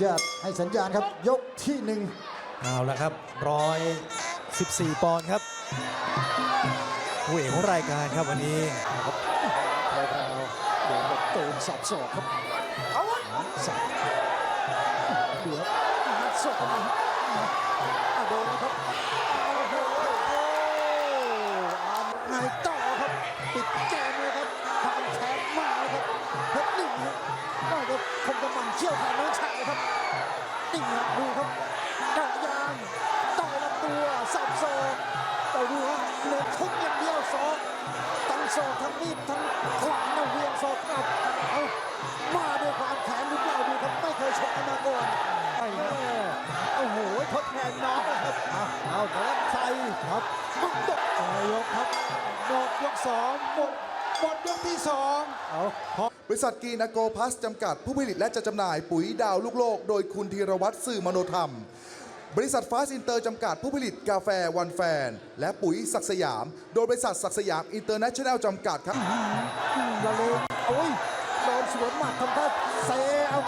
ญาตให้สัญญาณครับยกที่หนึ่งเอาละครับร้อยสิบสี่ปอนด์ครับผู้เอกของรายการครับวันนี้แพรวเดี๋ยวแบบโตนสับศอกครับเอาวะสับเดือดนัดศอกเข้ามาเอาโดนครับเอาโอ้โหโอ้เอาไงต่อครับปิดเกมเลยครับความแค้นมาแล้วครับเพชรหนึ่งครับก็จะคงจะมันเชี่ยวแทนน้องชายครับ นี่ครับดูครับเจาะยางต่อยลำตัวสับศอกแต่ดูครับเหลือทุกอย่างเดียวศอกทั้งศอกทั้งมีดทั้งขวานเอาเวียงศอกกลับเอามาด้วยความแข็งหรือเปล่าดูครับไม่เคยชกกันมาก่อนไอ้เนี่ยโอ้โหทดแทนน้องนะครับเอาเอาเดินใส่ครับมึงตกยกครับหมดยกสองหมดหมดยกที่สอง เอาพอบริษัทกรีนาโกพัสจำกัด ผู้ผลิตและจัดจำหน่ายปุ๋ยดาวลูกโลก โดยคุณธีรวัตรสื่อมโนธรรม บริษัทฟาสอินเตอร์จำกัดผู้ผลิตกาแฟวันแฟน และปุ๋ยศักดิ์สยาม โดยบริษัทศักดิ์สยามอินเตอร์เนชั่นแนลจำกัดครับ ละเลงโอ้ยโดนสวนหมัดทำท่าเซเอา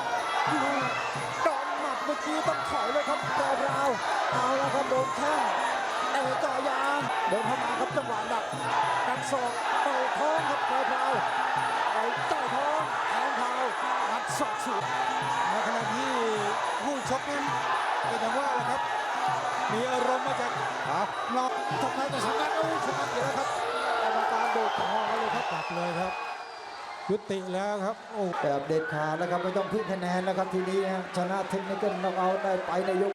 โดนหมัดเมื่อกี้ต้องถอยเลยครับแกราวเอาแล้วครับโดนแข้งเตะจ่อยางเดินเข้ามาครับจังหวะดักดักศอกเตะ ท้องครับแกราวเอาเตะท้องแทงเท้าอัดศอกสูดในขณะที่ผู้ชกนั้นก็จะว่าแหละครับ มีอารมณ์มาจากครับนอกทำไมแต่สำนักโอ้ยชนะอยู่แล้วครับกรรมการโดดคอเลยครับตัดเลยครับยุติแล้วครับโอ้แบบเด็ดขาดนะครับไม่ต้องพึ่งคะแนนแล้วครับทีนี้ชนะเทคนิคเกิลน็อกเอาได้ไปในยก